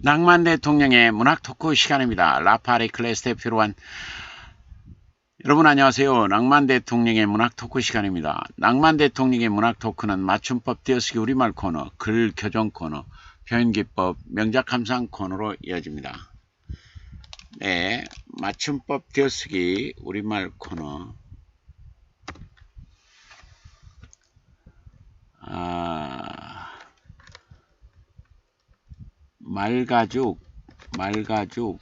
낭만 대통령의 문학 토크 시간입니다. 라파리 클래스 대표로 한 여러분 안녕하세요. 낭만 대통령의 문학 토크 시간입니다. 낭만 대통령의 문학 토크는 맞춤법 띄어쓰기 우리말 코너, 글 교정 코너, 표현 기법, 명작 감상 코너로 이어집니다. 네, 맞춤법 띄어쓰기 우리말 코너 아, 말가죽, 말가죽,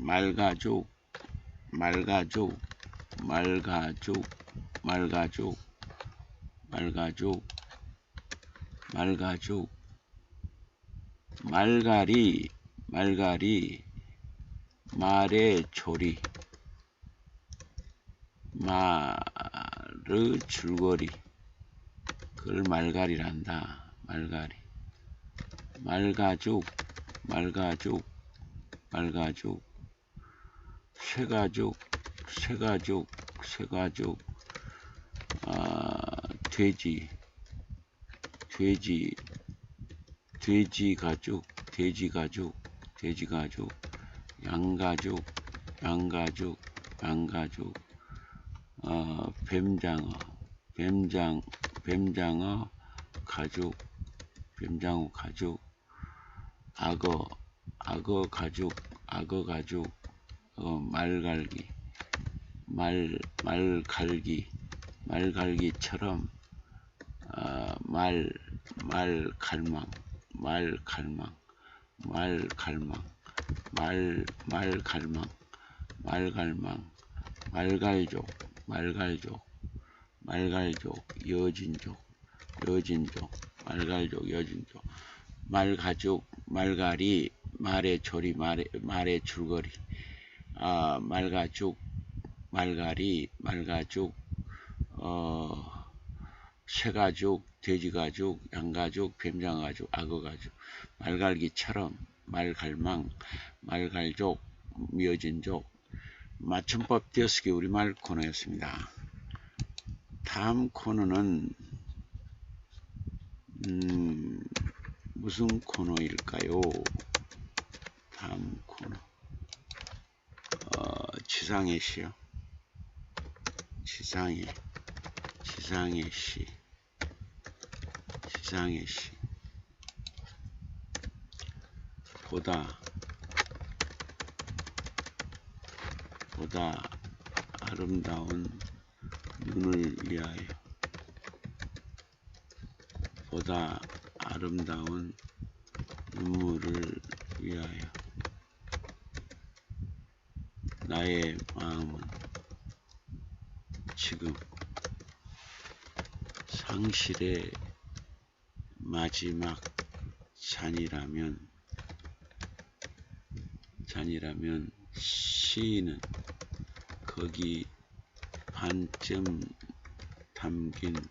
말가죽, 말가죽, 말가죽, 말가죽, 말가죽, 말가죽, 말가리, 말가리, 말의 조리, 말의 줄거리, 그걸 말가리란다. 말가리. 말가죽, 말가죽, 말가죽, 쇠가죽, 쇠가죽, 쇠가죽, 아, 돼지, 돼지, 돼지 가죽, 돼지 가죽, 돼지 가죽, 양가죽, 양가죽, 양가죽, 어, 뱀장어, 뱀장, 뱀장어 가죽, 뱀장어 가죽, 악어, 악어 가죽, 악어 가죽, 어, 말갈기, 말, 말갈기, 말갈기처럼 어, 말, 말갈망, 말갈망, 말갈망, 말, 말갈망, 말갈망, 말갈족, 말갈족, 말갈족, 여진족, 여진족, 말갈족, 여진족, 말가죽, 말갈이, 말의 조리, 말의, 말의 줄거리, 아, 말가죽, 말갈이, 말가죽, 어, 쇠가죽, 돼지가죽, 양가죽, 뱀장가죽, 악어가죽, 말갈기처럼, 말갈망, 말갈족, 미어진족, 맞춤법 띄어쓰기 우리말 코너였습니다. 다음 코너는 음, 무슨 코너일까요? 다음 코너. 어, 지상의 시요. 지상의 지상의 시 지상의 시 보다. 보다 아름다운 눈을 위하여. 보다 아름다운 눈물을 위하여 나의 마음은 지금 상실의 마지막 잔이라면 잔이라면 시인은 거기 반쯤 담긴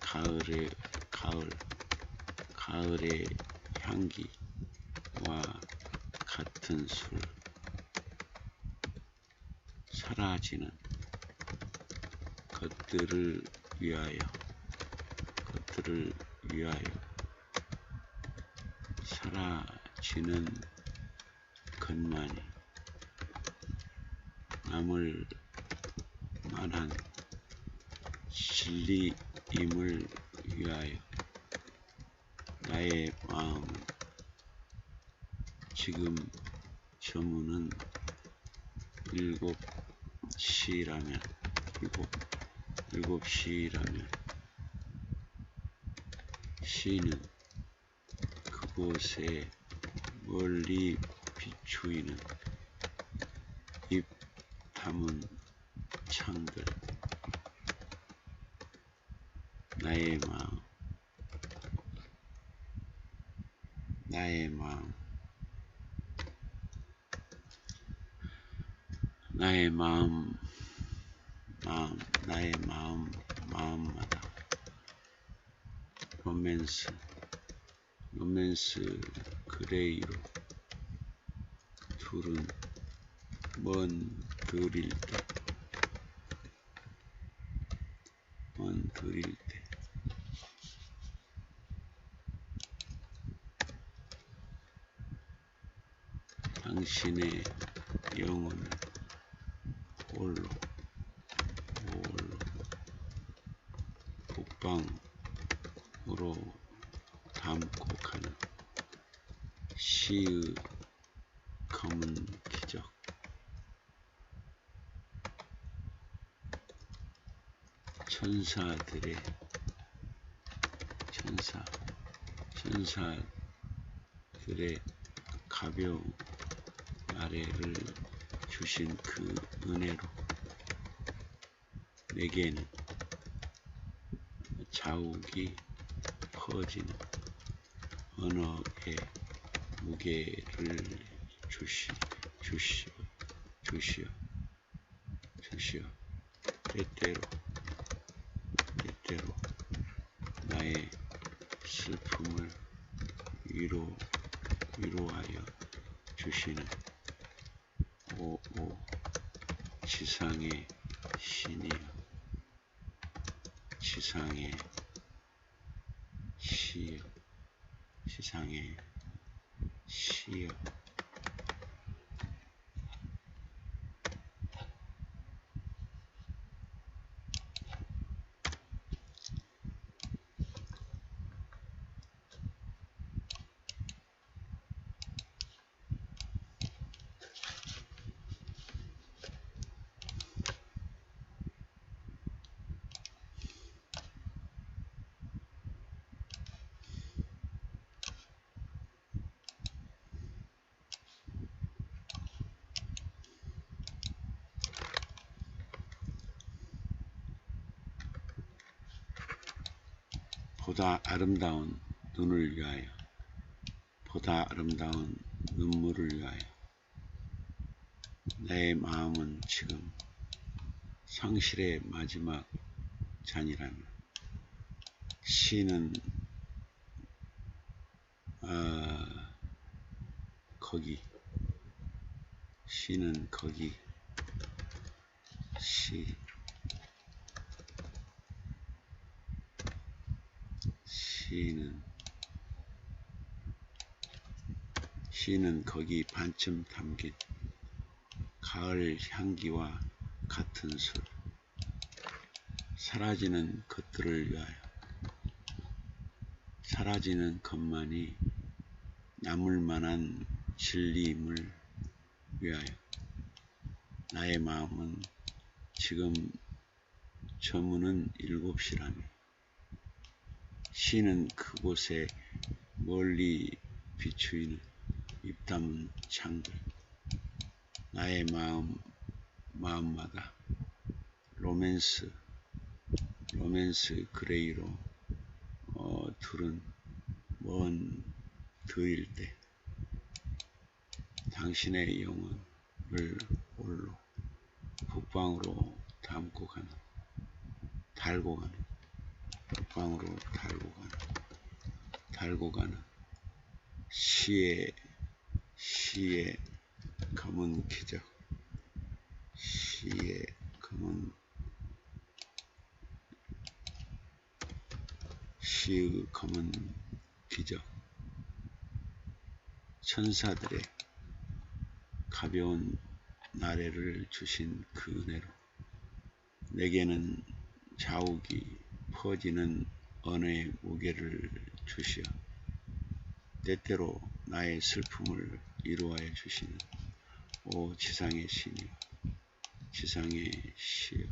가을의 가을 가을의 향기와 같은 술 사라지는 것들을 위하여 것들을 위하여 사라지는 것만이 남을 만한 진리임을 위하여 나의 마음은 지금 저문은 일곱 시라면 일곱 일곱 시라면 시는 그곳에 멀리 비추이는 입 담은 창들. 나의 마음 나의 마음 나의 마음 마음 나의 마음 마음마다. 로맨스 로맨스 그레이로 둘은 먼 들일 때, 먼 들일 때, 당신의 영혼을 홀로. 홀로. 북방으로 담고 가는 시의 검은 기적. 천사들의 천사 천사들의 가벼운 아래를 주신 그 은혜로 내게는 자욱이 퍼지는 언어의 무게를 주시, 주시오, 주시오, 주시오. 때때로, 때때로 나의 슬픔을 위로, 위로하여 주시는 오오. 지상의 신이여. 지상의 시여. 지상의 시여 보다 아름다운 눈을 위하여 보다 아름다운 눈물을 위하여 내 마음은 지금 상실의 마지막 잔이라면 시는 어, 거기 시는 거기 시 시는 시는 거기 반쯤 담긴 가을 향기와 같은 술. 사라지는 것들을 위하여. 사라지는 것만이 남을 만한 진리임을 위하여. 나의 마음은 지금 저문은 일곱 시라며 시는 그곳에 멀리 비추이는 입담은 창들. 나의 마음 마음마다 로맨스 로맨스 그레이로 어, 둘은 먼 드일 때 당신의 영혼을 홀로 북방으로 담고 가는 달고 가는 북방으로 달고 가는 달고 가는 시의 시의 검은 기적. 시의 검은 시의 검은 기적. 천사들의 가벼운 나래를 주신 그 은혜로 내게는 자욱이 퍼지는 언어의 무게를 주시어 때때로 나의 슬픔을 이루하여 주시는 오 지상의 신이여 지상의 시여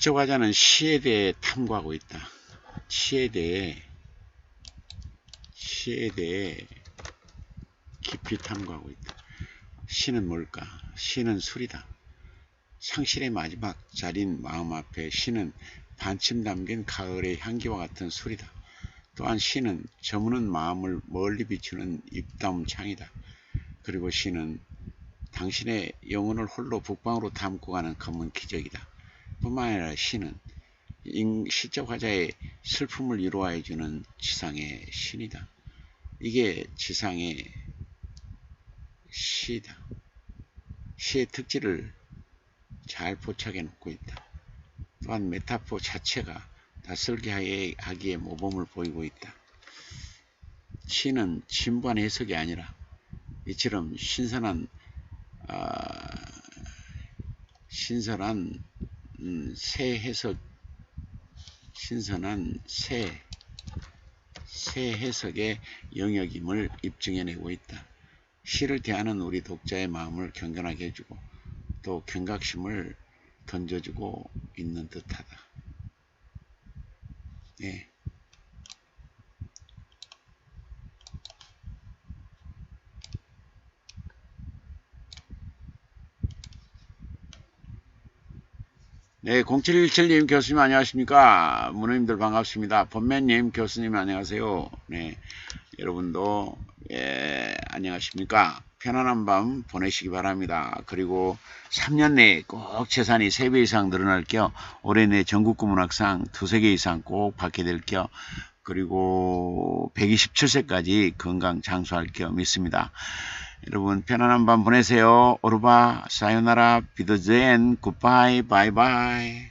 시적 화자는 시에 대해 탐구하고 있다. 시에 대해 시에 대해 깊이 탐구하고 있다. 시는 뭘까? 시는 술이다. 상실의 마지막 자리인 마음 앞에 시는 반침 담긴 가을의 향기와 같은 술이다. 또한 시는 저무는 마음을 멀리 비추는 입다운 창이다. 그리고 시는 당신의 영혼을 홀로 북방으로 담고 가는 검은 기적이다. 뿐만 아니라 시는 시적 화자의 슬픔을 위로해 주는 지상의 신이다. 이게 지상의 시다. 시의 특질을 잘 포착해 놓고 있다. 또한 메타포 자체가 낯설게 하기에 모범을 보이고 있다. 시는 진부한 해석이 아니라 이처럼 신선한 어, 신선한 음, 새 해석 신선한 새, 새 해석의 영역임을 입증해내고 있다. 시를 대하는 우리 독자의 마음을 경건하게 해주고 또 경각심을 던져주고 있는 듯하다. 예. 네, 0717님 교수님 안녕하십니까? 문호님들 반갑습니다. 본매님 교수님 안녕하세요. 네, 여러분도 예, 안녕하십니까? 편안한 밤 보내시기 바랍니다. 그리고 3년 내에 꼭 재산이 3배 이상 늘어날 겨 올해 내 전국구 문학상 두세 개 이상 꼭 받게 될 겨 그리고 127세까지 건강 장수할 겨 믿습니다. 여러분 편안한 밤 보내세요. 오르바 사요나라 비더젠 굿바이 바이바이